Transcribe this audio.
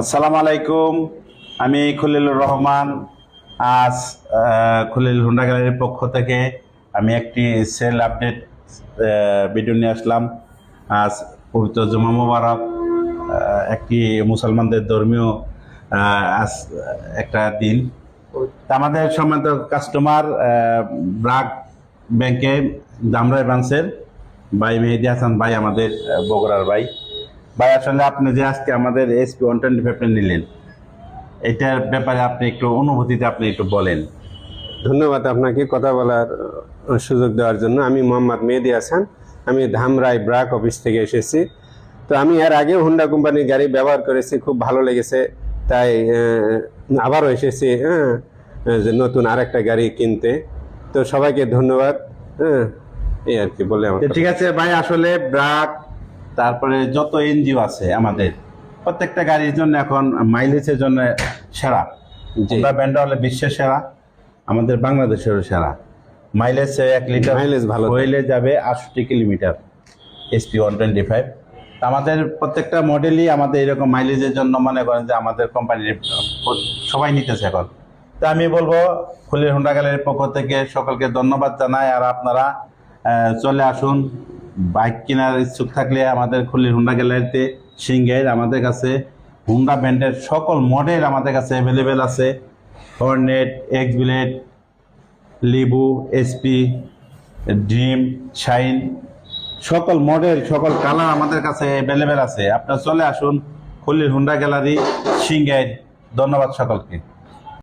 আসসালামু আলাইকুম। আমি খলিলুর রহমান। আজ খলিল হুন্ডা গ্যালারির পক্ষ থেকে আমি একটি সেল আপডেট ভিডিও নিয়ে আসলাম। আজ পবিত্র জুমা মুবারক একটি মুসলমানদের ধর্মীয় আজ, একটা দিন। আমাদের সম্মানিত কাস্টমার ব্রাক ব্যাংকে দামরাই ব্রাঞ্চের ভাই মেহেদি হাসান ভাই, আমাদের বগুড়ার ভাই। ভাই আসলে আপনি যে আজকে আমাদের এসপি ওয়ান টোয়েন্টি ফাইভটা নিলেন এটার ব্যাপারে আপনি একটু অনুভূতিতে আপনি একটু বলেন। ধন্যবাদ আপনাকে কথা বলার সুযোগ দেওয়ার জন্য। আমি মোহাম্মদ মেহেদি হাসান আমি ধামরাই ব্রাক অফিস থেকে এসেছি। তো আমি এর আগে হুন্ডা কোম্পানির গাড়ি ব্যবহার করেছি খুব ভালো লেগেছে। তাই আবারও এসেছি হ্যাঁ যে নতুন আরেকটা গাড়ি কিনতে। তো সবাইকে ধন্যবাদ হ্যাঁ এই আর কি বলে আমার ঠিক আছে ভাই আসলে ব্রাক তারপরে যত এনজিও আছে আমাদের প্রত্যেকটা গাড়ির জন্য এখন মাইলেজের জন্য সেরা। আমরা ব্যান্ডা হলে বিশ্বের সেরা আমাদের বাংলাদেশেরও সেরা। মাইলেজ এক লিটার Mileage ভালো। হইলে যাবে আটষট্টি kilometre SP one twenty five আমাদের প্রত্যেকটা মডেলই আমাদের এরকম মাইলেজের জন্য মনে করেন যে আমাদের কোম্পানির সবাই নিতেছে এখন। তা আমি বলব ফুলের হুন্ডা গ্যালারির পক্ষ থেকে সকলকে ধন্যবাদ জানাই আর আপনারা চলে আসুন। বাইক কেনার ইচ্ছুক থাকলে আমাদের খুলির হুন্ডা গ্যালারিতে সিঙ্গের আমাদের কাছে হুন্ডা ব্র্যান্ডের সকল মডেল আমাদের কাছে অ্যাভেলেবেল আছে। Hornet X Blade Livo SP Dream Shine সকল মডেল সকল কালার আমাদের কাছে অ্যাভেলেবেল আছে। আপনারা চলে আসুন খুলির হুন্ডা গ্যালারি সিঙ্গাই ধন্যবাদ সকলকে।